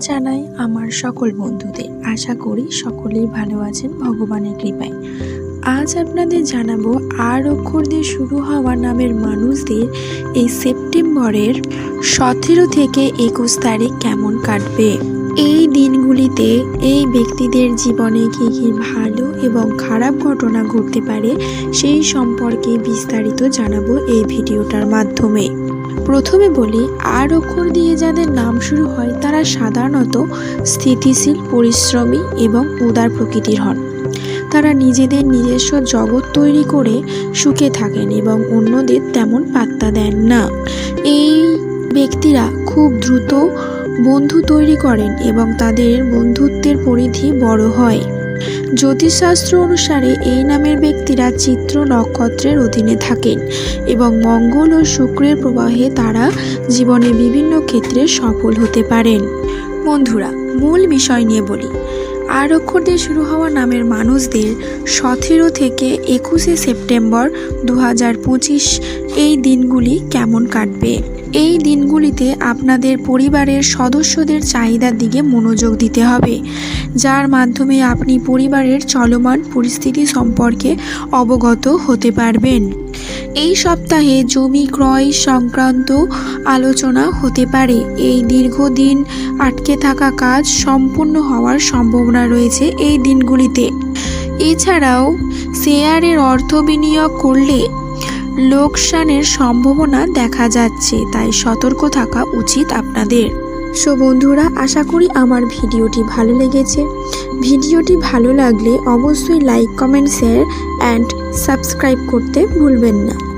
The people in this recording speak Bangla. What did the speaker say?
জানাই আমার সকল বন্ধুদের। আশা করি সকলেই ভালো আছেন ভগবানের কৃপায়। আজ আপনাদের জানাব আর অক্ষর দিয়ে শুরু হওয়া নামের মানুষদের এই সেপ্টেম্বরের সতেরো থেকে একুশ তারিখ কেমন কাটবে? এই দিনগুলিতে এই ব্যক্তিদের জীবনে কী কী ভালো এবং খারাপ ঘটনা ঘটতে পারে সেই সম্পর্কে বিস্তারিত জানাব এই ভিডিওটার মাধ্যমে। প্রথমে বলি, আর অক্ষর দিয়ে যাদের নাম শুরু হয়, তারা সাধারণত স্থিতিশীল, পরিশ্রমী এবং উদার প্রকৃতির হন। তারা নিজেদের নিজস্ব জগৎ তৈরি করে সুখে থাকেন এবং অন্যদের তেমন পাত্তা দেন না। এই ব্যক্তিরা খুব দ্রুত বন্ধু তৈরি করেন এবং তাদের বন্ধুত্বের পরিধি বড় হয়। জ্যোতিষশাস্ত্র অনুসারে এই নামের ব্যক্তিরা চিত্র নক্ষত্রের অধীনে থাকেন এবং মঙ্গল ও শুক্রের প্রবাহে তারা জীবনে বিভিন্ন ক্ষেত্রে সফল হতে পারেন। বন্ধুরা, মূল বিষয় নিয়ে বলি। আর অক্ষর দিয়ে শুরু হওয়া নামের মানুষদের সতেরো থেকে একুশে সেপ্টেম্বর দু এই দিনগুলি কেমন কাটবে? এই দিনগুলিতে আপনাদের পরিবারের সদস্যদের চাহিদার দিকে মনোযোগ দিতে হবে, যার মাধ্যমে আপনি পরিবারের চলমান পরিস্থিতি সম্পর্কে অবগত হতে পারবেন। এই সপ্তাহে জমি ক্রয় সংক্রান্ত আলোচনা হতে পারে। এই দীর্ঘদিন আটকে থাকা কাজ সম্পূর্ণ হওয়ার সম্ভাবনা রয়েছে এই দিনগুলিতে। এছাড়াও শেয়ারের অর্থ বিনিয়োগ করলে লোকসানের সম্ভাবনা দেখা যাচ্ছে, তাই সতর্ক থাকা উচিত আপনাদের। সো বন্ধুরা, আশা করি আমার ভিডিওটি ভালো লেগেছে। ভিডিওটি ভালো লাগলে অবশ্যই like comment share and subscribe করতে ভুলবেন না।